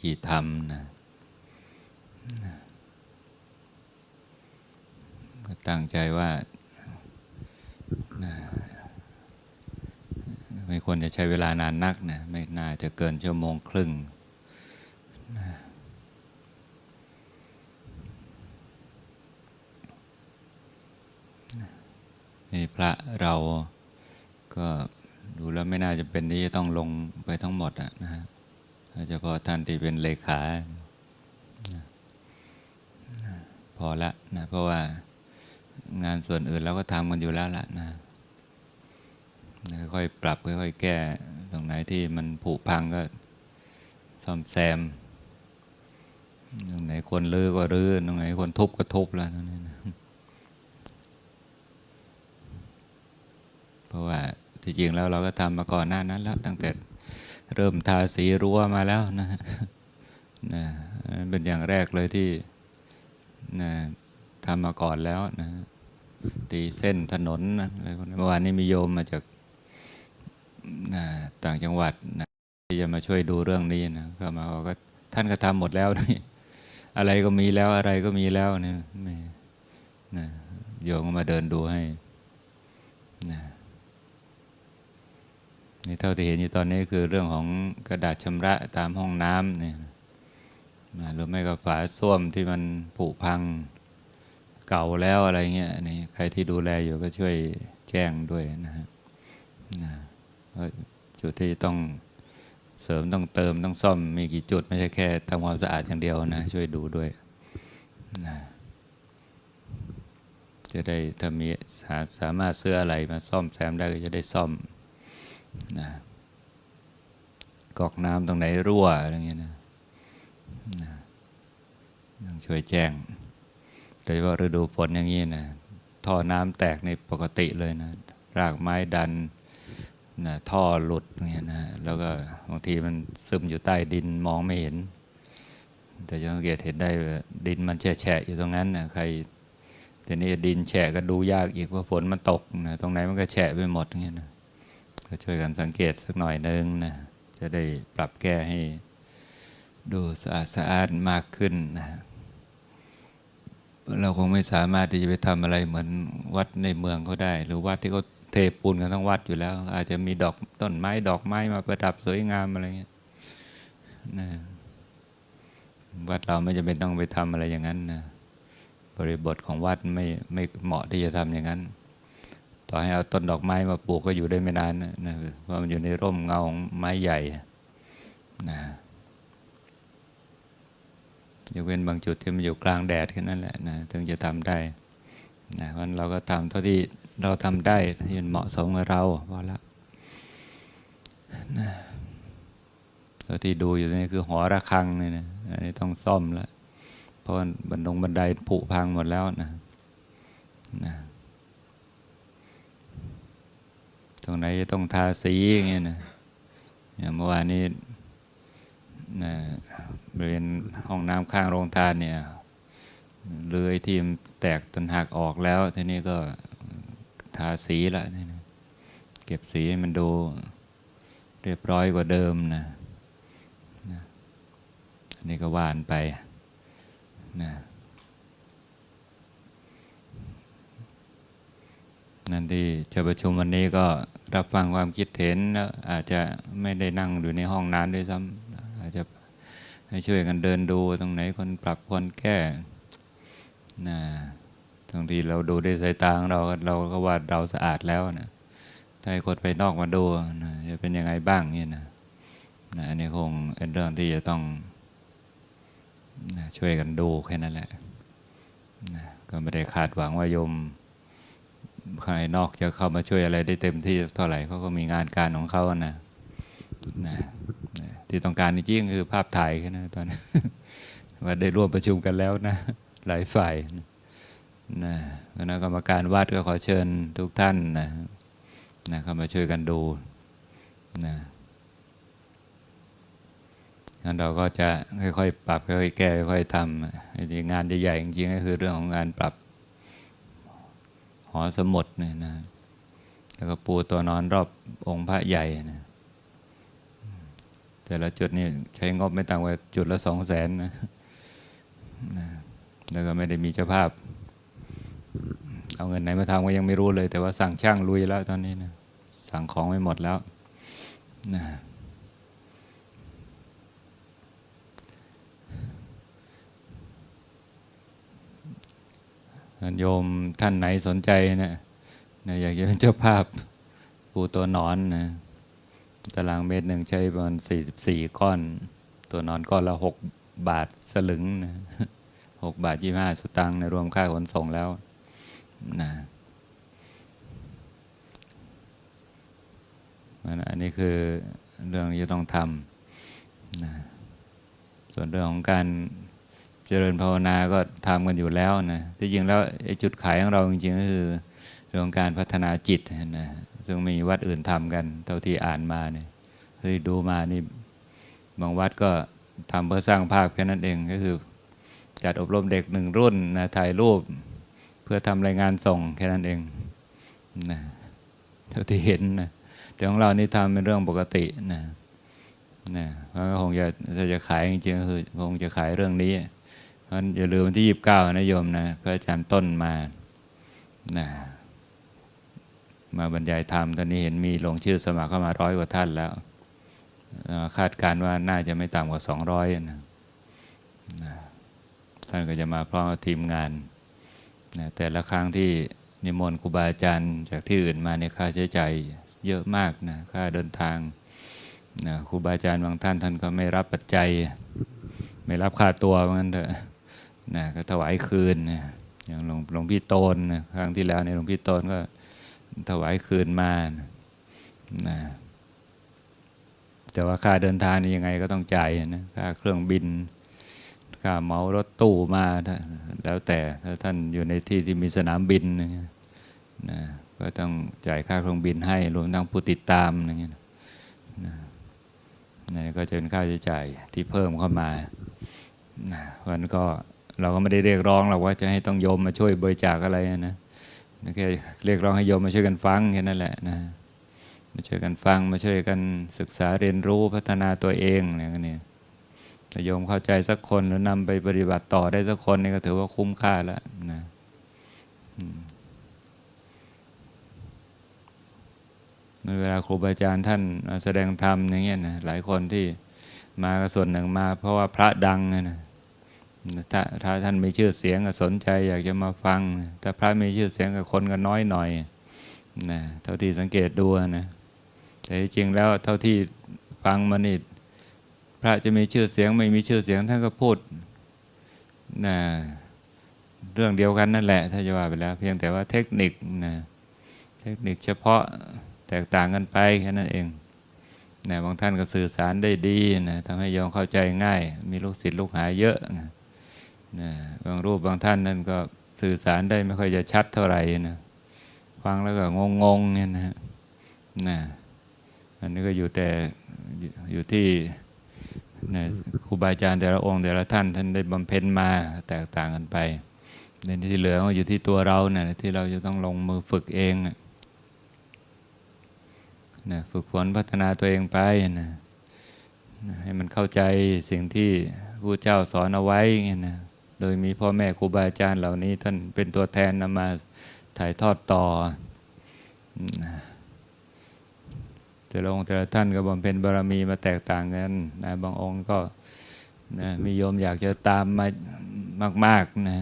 คีธรรมนะนะก็ตั้งใจว่านะไม่ควรจะใช้เวลานานนักนะไม่น่าจะเกินชั่วโมงครึ่งนะนี่พระเราก็ดูแล้วไม่น่าจะเป็นที่จะต้องลงไปทั้งหมดอะนะฮะ เฉพาะท่านที่เป็นเลขาพอละนะเพราะว่างานส่วนอื่นเราก็ทำกันอยู่แล้วละนะนะค่อยๆปรับค่อยๆแก้ ตรงไหนที่มันผุพังก็ซ่อมแซม ตรงไหนคนรื้อก็รื้อตรงไหนคนทุบก็ทุบแล้วตรงนี้นะเพราะว่าที่จริงแล้วเราก็ทำมาก่อนหน้านั้นแล้วตั้งแต่ เริ่มทาสีรั้วมาแล้วนะนะอันนั้นเป็นอย่างแรกเลยที่นะทำมาก่อนแล้วนะตีเส้นถนนอะไรพวกนั้เมื่อวานนี้มีโยมมาจากนะต่างจังหวัดนะที่จะมาช่วยดูเรื่องนี้นะก็มาบอกว่าท่านก็ทำหมดแล้วนี่อะไรก็มีแล้วอะไรก็มีแล้วเนี่ยนะโยมก็มาเดินดูให้นะ นี่เท่าที่เห็นอยู่ตอนนี้คือเรื่องของกระดาษชำระตามห้องน้ำเนี่ยนะหรือไม่ก็ฝาส้วมที่มันผุพังเก่าแล้วอะไรเงี้ยนี่ใครที่ดูแลอยู่ก็ช่วยแจ้งด้วยนะฮะนะจุดที่ต้องเสริมต้องเติมต้องซ่อมมีกี่จุดไม่ใช่แค่ทำความสะอาดอย่างเดียวนะ ช่วยดูด้วยนะจะได้ถ้ามีสาสามารถซื้ออะไรมาซ่อมแซมได้ก็จะได้ซ่อม นะกอกน้ำตรงไหนรั่วอะไรเงี้ยนะนะต้องช่วยแจ้ง โดยเฉพาะฤดูฝนอย่างนี้นะท่อน้ำแตกในปกติเลยนะ รากไม้ดันนะท่อหลุดอย่างเงี้ยนะแล้วก็บางทีมันซึมอยู่ใต้ดินมองไม่เห็น แต่จะสังเกตเห็นได้ดินมันแฉะอยู่ตรงนั้นนะใครแต่นี่ดินแฉะก็ดูยากอีกว่าฝนมันตกนะตรงไหนมันก็แฉะไปหมดอย่างเงี้ยนะ ก็ช่วยกันสังเกตสักหน่อยนึงนะจะได้ปรับแก้ให้ดูสะอาดสะอาดมากขึ้นนะเราคงไม่สามารถที่จะไปทำอะไรเหมือนวัดในเมืองเขาได้ หรือวัดที่เขาเทปูนกันทั้งวัดอยู่แล้ว อาจจะมีดอกต้นไม้ดอกไม้มาประดับสวยงามอะไรเงี้ยนะวัดเราไม่จำเป็นต้องไปทำอะไรอย่างนั้นนะบริบทของวัดไม่ไม่เหมาะที่จะทำอย่างนั้น ต่อให้เอาต้นดอกไม้มาปลูกก็อยู่ได้ไม่นานนะเพราะมันอยู่ในร่มเงาของไม้ใหญ่นะยกเว้นบางจุดที่มันอยู่กลางแดดแค่นั้นแหละนะถึงจะทำได้นะวันเราก็ทำเท่าที่เราทำได้ที่มันเหมาะสมกับเราพอละนะตัวที่ดูอยู่นี่คือหอระฆังนี่นะอันนี้ต้องซ่อมแล้วเพราะบันดงบันไดผุพังหมดแล้วนะนะ ตรงไหนจะต้องทาสีอย่างเงี้ยนะอย่างเมื่อวานนี้นะบริเวณห้องน้ำข้างโรงทานเนี่ยเลื้อยทีมแตกจนหักออกแล้ว ทีนี้ก็ทาสีละนี่นะเก็บสีให้มันดูเรียบร้อยกว่าเดิมนะนะอันนี้ก็ว่านไปนะ นั่นที่จะประชุมวันนี้ก็รับฟังความคิดเห็นแล้วอาจจะไม่ได้นั่งอยู่ในห้องนานด้วยซ้ำอาจจะให้ช่วยกันเดินดูตรงไหนคนปรับคนแก้นะบางทีเราดูด้วยสายตาของเราเราก็ว่าเราสะอาดแล้วนะถ้าให้คนไปนอกมาดูนะจะเป็นยังไงบ้างนี่นะนะอันนี้คงเป็นเรื่องที่จะต้องนะช่วยกันดูแค่นั้นแหละนะก็ไม่ได้คาดหวังว่าโยม ใครนอกจะเข้ามาช่วยอะไรได้เต็มที่เท่าไหร่เขาก็มีงานการของเขานะนะที่ต้องการจริงๆคือภาพถ่ายแค่นั้นตอนนี้ว่าได้ร่วมประชุมกันแล้วนะ หลายฝ่ายนะคณะกรรมการวัดก็ขอเชิญทุกท่านนะนะเข้ามาช่วยกันดูนะงั้นเราก็จะค่อยๆ ปรับค่อยๆแก้ค่อยๆทำงานใหญ่ๆจริงๆก็คือเรื่องของการปรับ อสมุดเนี่ยนะแล้วก็ปูตัวนอนรอบองค์พระใหญ่นะแต่ละจุดนี่ใช้งบไม่ต่ำกว่าจุดละสองแสนนะนะแล้วก็ไม่ได้มีเจ้าภาพ เอาเงินไหนมาทำก็ยังไม่รู้เลย แต่ว่าสั่งช่างลุยแล้วตอนนี้นะสั่งของไม่หมดแล้วนะ โยมท่านไหนสนใจนะนะอยากจะเป็นเจ้าภาพปูตัวนอนนะตารางเมตรหนึ่งใช้ประมาณสี่สี่ก้อน ตัวนอนก้อนละหกบาทสลึงนะหกบาทยี่ห้าสตางค์ในรวมค่าขนส่งแล้วนะอันนี้คือเรื่องที่ต้องทำนะส่วนเรื่องของการ เจริญภาวนาก็ทำกันอยู่แล้วนะที่จริงแล้วไอ้จุดขายของเราจริงๆก็คือเรื่องการพัฒนาจิตนะซึ่งมีวัดอื่นทำกัน เท่าที่อ่านมาเนี่ยที่ดูมานี่บางวัดก็ทำเพื่อสร้างภาพแค่นั้นเองก็คือจัดอบรมเด็กหนึ่งรุ่นนะถ่ายรูปเพื่อทำรายงานส่งแค่นั้นเองนะเท่าที่เห็นนะแต่ของเรานี่ทำเป็นเรื่องปกตินะนะเพราะคงจะถ้าจะขายจริงๆก็คือคงจะขายเรื่องนี้ พราะอย่าลืมวันที่ยีิบเก้านะโยมนะพระอาจารย์ต้นมานะมาบรรยายธรรมตอนนี้เห็นมีลงชื่อสมัครเข้ามาร้อยกว่าท่านแล้ว คาดการว่าน่าจะไม่ต่ำกว่าสองร้อยนะท่านก็จะมาพร้อมทีมงานนะแต่ละครั้งที่นิมนต์ครูบาอาจารย์จากที่อื่นมาในค่าใช้จ่ายเยอะมากนะค่าเดินทางนะครูบาอาจารย์บางท่านท่านก็ไม่รับปัจจัย ไม่รับค่าตัวเหมือนกันเถอะ นะก็ถวายคืนนะอย่างหลวงหลวงพี่โตนนะครั้งที่แล้วในหลวงพี่โตนก็ถวายคืนมานะนะแต่ว่าค่าเดินทางนี่ยังไงก็ต้องจ่ายนะค่าเครื่องบิน ค่าเมารถตู้มา แล้วแต่ถ้าท่านอยู่ในที่ที่มีสนามบินนะนะก็ต้องจ่ายค่าเครื่องบินให้รวมทั้งผู้ติดตามอย่างเงี้ยนะนี่ก็จะเป็นค่าใช้จ่ายที่เพิ่มเข้ามานะวันก็ เราก็ไม่ได้เรียกร้องหรอกว่าจะให้ต้องโยมมาช่วยบริจาคอะไรนะแค่เรียกร้องให้โยมมาช่วยกันฟังแค่นั้นแหละนะมาช่วยกันฟังมาช่วยกันศึกษาเรียนรู้พัฒนาตัวเองอย่างนี้ถ้าโยมเข้าใจสักคนหรือนำไปปฏิบัติต่อได้สักคนนี่ก็ถือว่าคุ้มค่าแล้วนะเวลาครูบาอาจารย์ท่านแสดงธรรมอย่างเงี้ยนะหลายคนที่มาก็ส่วนหนึ่งมา เพราะว่าพระดังนะ ถ้าถ้าท่านมีชื่อเสียงก็สนใจอยากจะมาฟัง ถ้าพระมีชื่อเสียงกับคนก็น้อยหน่อยนะเท่าที่สังเกตดูนะแต่จริงแล้วเท่าที่ฟังมานี่พระจะมีชื่อเสียงไม่มีชื่อเสียงท่านก็พูดนะเรื่องเดียวกันนั่นแหละ ถ้าจะว่าไปแล้ว เพียงแต่ว่าเทคนิคนะเทคนิคเฉพาะแตกต่างกันไปแค่นั้นเองนะบางท่านก็สื่อสารได้ดีนะทำให้ยองเข้าใจง่าย มีลูกศิษย์ลูกหาเยอะนะ นะบางรูปบางท่านนั่นก็สื่อสารได้ไม่ค่อยจะชัดเท่าไหร่นะฟังแล้วก็งงๆเนี่ยนะนะอันนี้ก็อยู่แต่อยู่ที่นะครูบาอาจารย์แต่ละองค์แต่ละท่านท่านได้บำเพ็ญมาแตกต่างกันไปในที่เหลือก็อยู่ที่ตัวเราเนะี่ยที่เราจะต้องลงมือฝึกเองนะฝึกฝนพัฒนาตัวเองไปนะให้มันเข้าใจสิ่งที่พระเจ้าสอนเอาไว้เงี้ยนะ โดยมีพ่อแม่ครูบาอาจารย์เหล่านี้ ท่านเป็นตัวแทนนำมาถ่ายทอดต่อ แต่ละองค์แต่ละท่านก็บำเพ็ญบารมีมาแตกต่างกันนะบางองค์ก็นะมีโยมอยากจะตามมามาก ๆนะ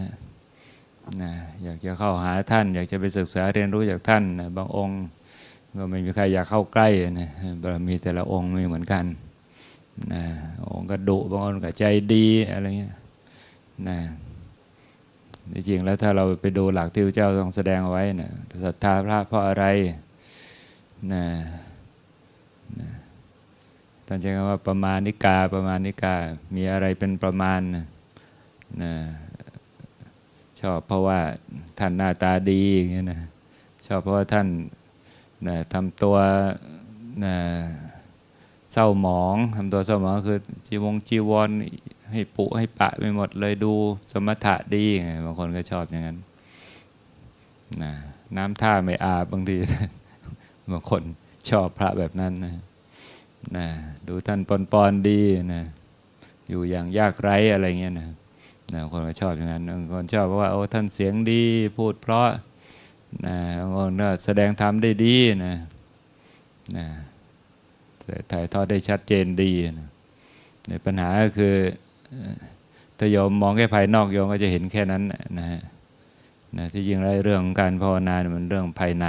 นะอยากจะเข้าหาท่าน อยากจะไปศึกษาเรียนรู้จากท่านนะบางองค์ก็ไม่มีใครอยากเข้าใกล้นะบารมีแต่ละองค์ไม่เหมือนกันนะองค์ก็ดุบางองค์ก็ใจดีอะไรเงี้ย นะจริงแล้วถ้าเราไปดูหลักที่พระเจ้าทรงแสดงเอาไว้นะศรัทธาพระเพราะอะไรนะนะท่านใช้คำว่าประมาณนิกาประมาณนิกา มีอะไรเป็นประมาณนะนะชอบเพราะว่าท่านหน้าตาดีอย่างเงี้ยนะชอบเพราะว่าท่านนะทำตัวนะเศร้าหมองทำตัวเศร้าหมองคือจีวงจีวร ให้ปุให้ปะไปหมดเลยดูสมถะดีไงบางคนก็ชอบอย่างนั้นนะน้ำท่าไม่อาบบางทีบางคนชอบพระแบบนั้นนะนะดูท่านปอนปอนดีนะอยู่อย่างยากไร้อะไรเงี้ยนะนะคนก็ชอบอย่างนั้นบางคนชอบเพราะว่าโอ้ท่านเสียงดีพูดเพราะนะบางคนก็แสดงธรรมได้ดีนะนะถ่ายทอดได้ชัดเจนดีนะในปัญหาก็คือ ถ้าโยมมองแค่ภายนอกโยมก็จะเห็นแค่นั้นนะฮะนะที่จริงแล้วเรื่องของการภาวนามันเรื่องภายใน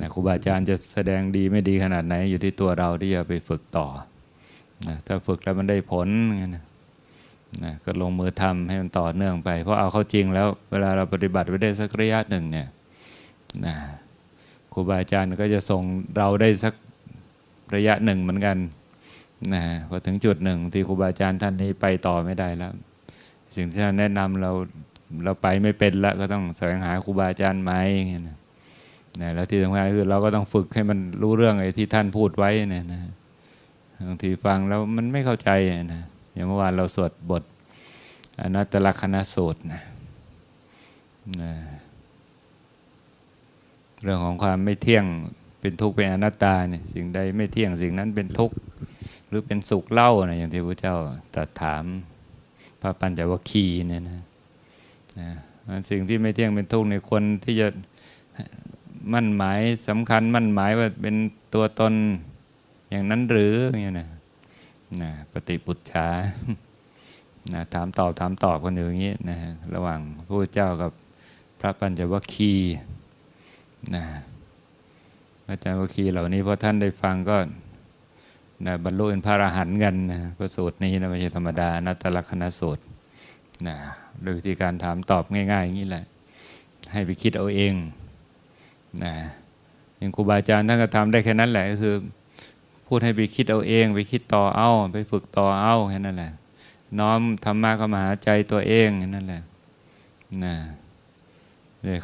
นะครูบาอาจารย์จะแสดงดีไม่ดีขนาดไหน อยู่ที่ตัวเราที่จะไปฝึกต่อนะถ้าฝึกแล้วมันได้ผลนะนะก็ลงมือทำให้มันต่อเนื่องไป เพราะเอาเข้าจริงแล้วเวลาเราปฏิบัติไปได้สักระยะหนึ่งเนี่ยนะครูบาอาจารย์ก็จะส่งเราได้สักระยะหนึ่งเหมือนกัน นะพอถึงจุดหนึ่งที่ครูบาอาจารย์ท่านนี้ไปต่อไม่ได้แล้ว สิ่งที่ท่านแนะนำเราเราไปไม่เป็นแล้วก็ต้องแสวงหาครูบาอาจารย์ไหมเงี้ยนะนะแล้วที่สำคัญคือเราก็ต้องฝึกให้มันรู้เรื่องไอ้ที่ท่านพูดไว้เนี่ยนะบางทีฟังแล้วมันไม่เข้าใจนะอย่างเมื่อวานเราสวดบทอนัตตลกนสูตรนะนะเรื่องของความไม่เที่ยงเป็นทุกข์เป็นอนัตตาเนี่ยสิ่งใดไม่เที่ยงสิ่งนั้นเป็นทุกข์ หรือเป็นสุขเล่านะอย่างที่พระเจ้าตรัสถามพระปัญจวัคคีย์เนี่ยนะนะสิ่งที่ไม่เที่ยงเป็นทุกข์ในคนที่จะมั่นหมายสำคัญมั่นหมายว่าเป็นตัวตนอย่างนั้นหรืออย่างนี้นะนะปฏิปุจฉานะถามตอบถามตอบกันอยู่อย่างนี้นะระหว่างพระเจ้ากับพระปัญจวัคคีย์นะอาจารย์วัคคีเหล่านี้พอท่านได้ฟังก็ นะบรรลุเป็นพระอรหันต์กันนะพระสูตรนี้นะไม่ใช่ธรรมดานัตตลกนสูตรนะโดยวิธีการถามตอบง่ายๆอย่างนี้แหละ ให้ไปคิดเอาเองนะอย่างครูบาอาจารย์ท่านก็ทำได้แค่นั้นแหละก็คือ พูดให้ไปคิดเอาเอง ไปคิดต่อเอาไปฝึกต่อเอาแค่นั้นแหละ น้อมธรรมะเข้ามาหาใจตัวเองแค่นั้นแหละนะ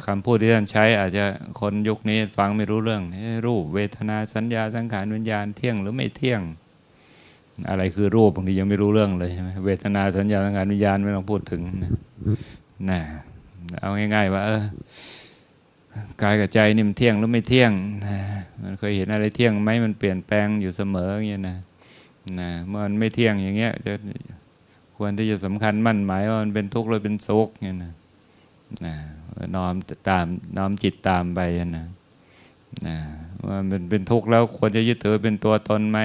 คำพูดที่ท่านใช้อาจจะคนยุคนี้ฟังไม่รู้เรื่อง รูปเวทนาสัญญาสังขารวิญญาณเที่ยงหรือไม่เที่ยง อะไรคือรูปบางทียังไม่รู้เรื่องเลยใช่ไหมเวทนาสัญญาสังขารวิญญาณไม่ต้องพูดถึงนะเอาง่ายๆว่าเออกายกับใจนี่มันเที่ยงหรือไม่เที่ยงนะมันเคยเห็นอะไรเที่ยงไหมมันเปลี่ยนแปลงอยู่เสมออย่างเงี้ยนะนะเมื่อมันไม่เที่ยงอย่างเงี้ยจะควรที่จะสำคัญมั่นหมายว่ามันเป็นทุกข์หรือเป็นสุขเงี้ยนะนะ น้อมตามน้อมจิตตามไปนะนะว่ามันเป็นทุกข์แล้วควรจะยึดถือเป็นตัวตนไหม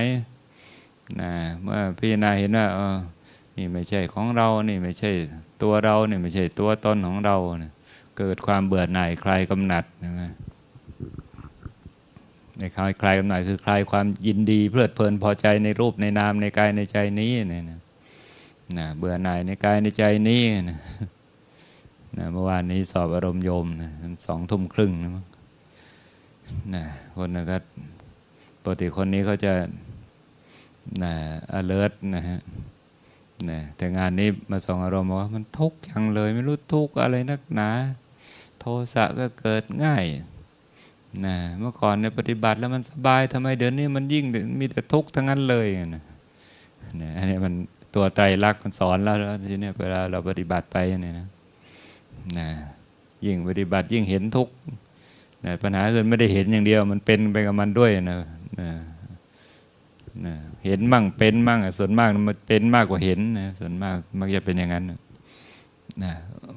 นะเมื่อพิจารณาเห็นว่าเออนี่ไม่ใช่ของเรานี่ไม่ใช่ตัวเรานี่ไม่ใช่ตัวตนของเรานะเกิดความเบื่อหน่ายคลายกำหนัดนะในคลายคลายกำหนัดคือคลายความยินดีเพลิดเพลินพอใจในรูปในนามในกายในใจนี้เนี่ยนะนะเบื่อหน่ายในกายในใจนี้นะ นะเมื่อวานนี้สอบอารมณ์โยมนะสองทุ่มครึ่งนะนะคนนะก็ปกติคนนี้เขาจะนะ alert นะฮะนะแต่งานนี้มาส่งอารมณ์ว่ามันทุกข์อย่างเลย ไม่รู้ทุกข์อะไรนักหนา โทสะก็เกิดง่ายนะเมื่อก่อนเนี่ยปฏิบัติแล้วมันสบายทำไมเดี๋ยวนี้มันยิ่งมีแต่ทุกข์ทั้งนั้นเลยนะนะอันนี้มันตัวใจรักมันสอนแล้วทีนี้เวลาเราปฏิบัติไปเนี่ยนะ นะยิ่งปฏิบัติยิ่งเห็นทุกข์นะปัญหาคือไม่ได้เห็นอย่างเดียวมันเป็นไปกับมันด้วยนะนะนะเห็นมั่งเป็นมั่งส่วนมากมันเป็นมากกว่าเห็นนะส่วนมากมักจะเป็นอย่างนั้นนะ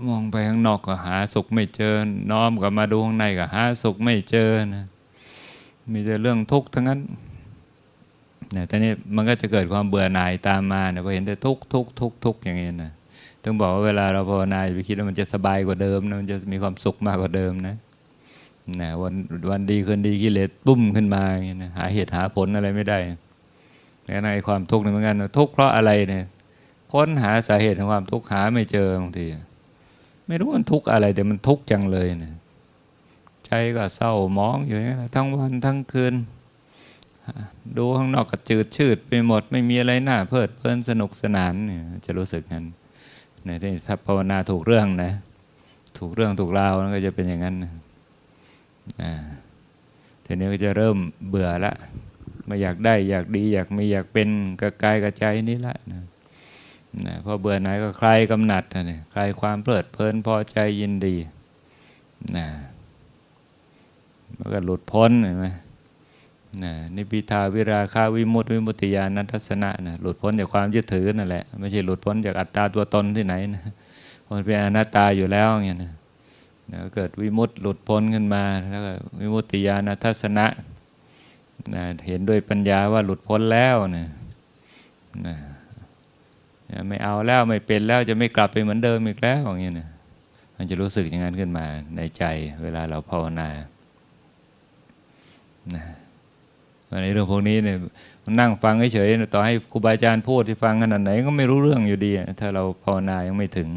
มองไปข้างนอกก็หาสุขไม่เจอ น้อมกลับมาดูข้างในก็หาสุขไม่เจอนะมีแต่เรื่องทุกข์ทั้งนั้นนะทีนี้มันก็จะเกิดความเบื่อหน่ายตามมาเนะพอเห็นแต่ทุกข์ทุกข์ทุกข์ทุกข์อย่างนี้นะ ต้องบอกว่าเวลาเราภาวนาไปคิดว่ามันจะสบายกว่าเดิมนะมันจะมีความสุขมากกว่าเดิมนะนะวันวันดีคืนดีกิเลสปุ้มขึ้นมาอย่างนี้นะหาเหตุหาผลอะไรไม่ได้แต่ในความทุกข์นี่เหมือนกันทุกข์เพราะอะไรเนี่ยค้นหาสาเหตุของความทุกข์หาไม่เจอบางทีไม่รู้มันทุกข์อะไรแต่มันทุกข์จังเลยเนี่ยใจก็เศร้ามองอยู่อย่างนี้ทั้งวันทั้งคืน ดูข้างนอกก็จืดชืดไปหมด ไม่มีอะไรน่าเพลิดเพลินสนุกสนานเนี่ยจะรู้สึกงั้น นที่ถ้าภาวนาถูกเรื่องนะ ถูกเรื่องถูกราวก็จะเป็นอย่างนั้นนะทีนี้ก็จะเริ่มเบื่อละไม่อยากได้อยากดีอยากมีอยากเป็นกระกายกระใจนี่ละนะนะพอเบื่อไหนก็คลายกำหนัดนะคลายความเพลิดเพลินพอใจยินดีนะมันก็หลุดพ้นเห็นไหม นะนิพิทาวิราคาวิมุตติวิมุตติญาณทัศนะนะหลุดพ้นจากความยึดถือนั่นแหละไม่ใช่หลุดพ้นจากอัตตาตัวตนที่ไหนนะมันเป็นอนัตตาอยู่แล้วเงี้ยนะนะเกิดวิมุตติหลุดพ้นขึ้นมาแล้วก็วิมุตติญาณทัศนะนะเห็นด้วยปัญญาว่าหลุดพ้นแล้วนะนะไม่เอาแล้วไม่เป็นแล้วจะไม่กลับไปเหมือนเดิมอีกแล้วอย่างเงี้ยนะมันจะรู้สึกอย่างนั้นขึ้นมาในใจเวลาเราภาวนานะ ในเรื่องพวกนี้เนี่ยนั่งฟังเฉยๆต่อให้ครูบาอาจารย์พูดที่ฟังขนาดไหนก็ไม่รู้เรื่องอยู่ดี ถ้าเราภาวนายังไม่ถึง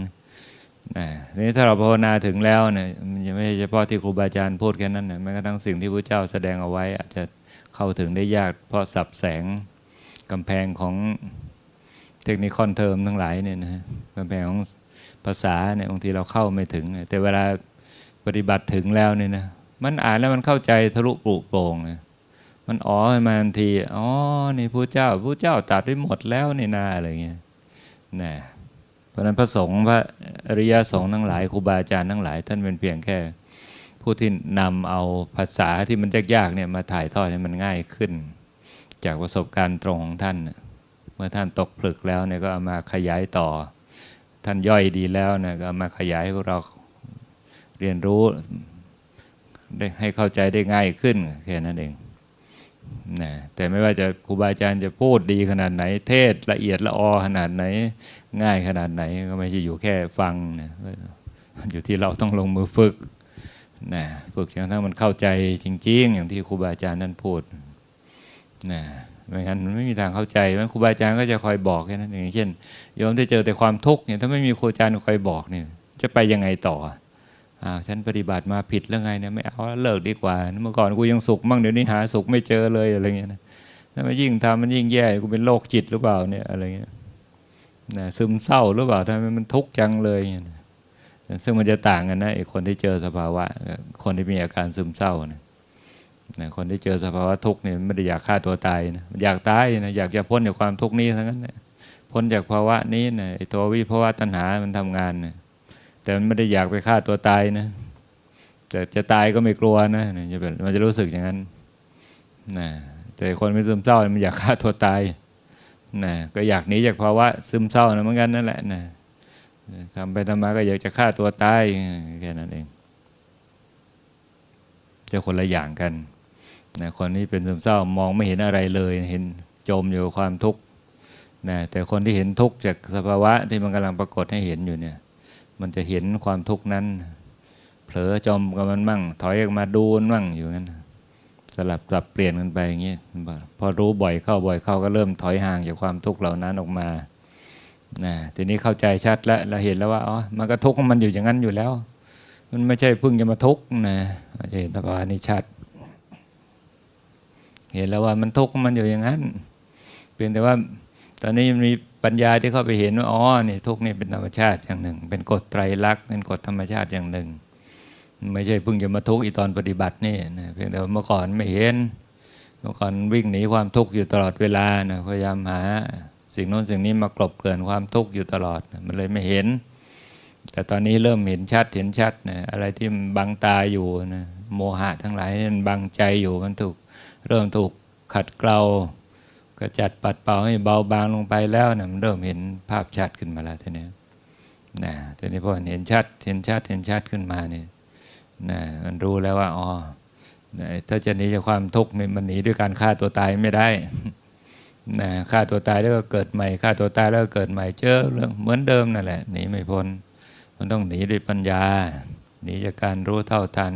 นะนี่ถ้าเราภาวนาถึงแล้วเนี่ยมันจะไม่ใช่เฉพาะที่ครูบาอาจารย์พูดแค่นั้นนะแม้กระทั่งสิ่งที่พระเจ้าแสดงเอาไว้ อาจจะเข้าถึงได้ยากเพราะสับแสงกำแพงของเทคนิคอนเทอมทั้งหลายเนี่ยนะกำแพงของภาษาเนี่ยบางทีเราเข้าไม่ถึง แต่เวลาปฏิบัติถึงแล้วเนี่ยนะมันอ่านแล้วมันเข้าใจทะลุปลุโปร่งนะ มันอ๋อขึ้นมาทันที อ๋อ นี่พระเจ้าพระเจ้าตัดไว้หมดแล้วนี่นาอะไรเงี้ยนะเพราะนั้นพระสงฆ์พระอริยสงฆ์ทั้งหลายครูบาอาจารย์ทั้งหลาย ท่านเป็นเพียงแค่ ผู้ที่นำเอาภาษาที่มันยากๆเนี่ยมาถ่ายทอดให้มันง่ายขึ้น จากประสบการณ์ตรงของท่าน เมื่อท่านตกผลึกแล้วเนี่ยก็เอามาขยายต่อ ท่านย่อยดีแล้วเนี่ยก็ามาขยายให้พวกเราเรียนรู้ได้ให้เข้าใจได้ง่ายขึ้นแค่นั้นเอง นะแต่ไม่ว่าจะครูบาอาจารย์จะพูดดีขนาดไหน เทศละเอียดละออขนาดไหน ง่ายขนาดไหนก็ไม่ใช่อยู่แค่ฟังนะอยู่ที่เราต้องลงมือฝึกนะฝึกจนกระทั่งมันเข้าใจจริง ๆ อย่างที่ครูบาอาจารย์นั้นพูดนะไม่งั้นมันไม่มีทางเข้าใจมันครูบาอาจารย์ก็จะคอยบอกแค่นั้นเองเช่นโยมได้เจอแต่ความทุกข์เนี่ยถ้าไม่มีครูอาจารย์คอยบอกเนี่ยจะไปยังไงต่อ อ้าวฉันปฏิบัติมาผิดเรื่องไงเนี่ยไม่เอาเลิกดีกว่า เมื่อก่อนกูยังสุขมั่งเดี๋ยวนี้หาสุขไม่เจอเลยอะไรเงี้ยนะถ้ามันยิ่งทำมันยิ่งแย่กูเป็นโรคจิตหรือเปล่าเนี่ยอะไรเงี้ยนะซึมเศร้าหรือเปล่าทำไมมันทุกข์จังเลยเงี้ยซึ่งมันจะต่างกันนะไอ้คนที่เจอสภาวะ คนที่มีอาการซึมเศร้านะนะคนที่เจอสภาวะทุกข์เนี่ยไม่ได้อยากฆ่าตัวตายนะอยากตายนะอยากจะพ้นจากความทุกข์นี้ทั้งนั้นนะพ้นจากภาวะนี้นะไอ้ตัววิภาวะตัณหามันทำงานนะ แต่มันไม่ได้อยากไปฆ่าตัวตายนะ แต่จะตายก็ไม่กลัวนะจะเป็นมันจะรู้สึกอย่างนั้นนะแต่คนไม่ซึมเศร้ามันอยากฆ่าตัวตายนะก็อยากหนีจากภาวะซึมเศร้านะเหมือนกันนั่นแหละนะทำไปทำมาก็อยากจะฆ่าตัวตายแค่นั้นเองจะคนละอย่างกันนะคนที่เป็นซึมเศร้ามองไม่เห็นอะไรเลยเห็นจมอยู่ความทุกข์นะแต่คนที่เห็นทุกข์จากสภาวะที่มันกำลังปรากฏให้เห็นอยู่เนี่ย มันจะเห็นความทุกข์นั้น เผลอจมกับมันมั่ง ถอยออกมาดูมันมั่งอยู่งั้นสลับปรับเปลี่ยนกันไปอย่างนี้พอรู้บ่อยเข้าบ่อยเข้าก็เริ่มถอยห่างจากความทุกข์เหล่านั้นออกมานะทีนี้เข้าใจชัดแล้วเราเห็นแล้วว่าอ๋อมันก็ทุกข์มันอยู่อย่างนั้นอยู่แล้ว มันไม่ใช่เพิ่งจะมาทุกข์นะจะเห็นสภาวะนี้ชัด เห็นแล้วว่ามันทุกข์มันอยู่อย่างนั้นเพียงแต่ว่าตอนนี้มันมี ปัญญาที่เข้าไปเห็นว่าอ๋อนี่ทุกนี่เป็นธรรมชาติอย่างหนึ่ง เป็นกฎไตรลักษณ์เป็นกฎธรรมชาติอย่างหนึ่ง ไม่ใช่เพิ่งจะมาทุกข์อีตอนปฏิบัตินี่นะเพียงแต่เมื่อก่อนไม่เห็น เมื่อก่อนวิ่งหนีความทุกข์อยู่ตลอดเวลานะพยายามหาสิ่งโน้นสิ่งนี้มากลบเกลื่อนความทุกข์อยู่ตลอดนะมันเลยไม่เห็น แต่ตอนนี้เริ่มเห็นชัดเห็นชัดนะอะไรที่บังตาอยู่นะโมหะทั้งหลายมันบังใจอยู่มันถูกเริ่มถูกขัดเกลา ก็จัดปัดเป่าให้เบาบางลงไปแล้วนะมันเริ่มเห็นภาพชัดขึ้นมาแล้วทีนี้นะทีนี้พอเห็นชัดเห็นชัดเห็นชัดขึ้นมาเนี่ยนะมันรู้แล้วว่าอ๋อถ้าจะหนีจากความทุกข์มันหนีด้วยการฆ่าตัวตายไม่ได้นะฆ่าตัวตายแล้วก็เกิดใหม่ฆ่าตัวตายแล้วก็เกิดใหม่เจอเรื่องเหมือนเดิมนั่นแหละหนีไม่พ้น มันต้องหนีด้วยปัญญา หนีจากการรู้เท่าทัน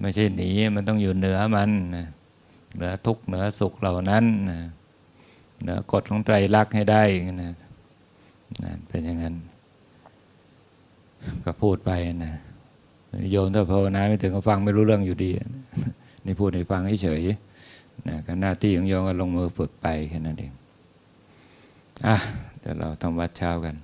ไม่ใช่หนีมันต้องอยู่เหนือมันนะเหนือทุกข์เหนือสุขเหล่านั้นนะ นะกฎของไตรลักษณ์ให้ได้นะนะเป็นอย่างนั้น ก็พูดไปนะโยมถ้าภาวนาไม่ถึงก็ฟังไม่รู้เรื่องอยู่ดี นี่พูดให้ฟังเฉยนะก็หน้าที่ของโยมก็ลงมือฝึกไปแค่นั้นเองอะเดี๋ยวเราทำวัดเช้ากัน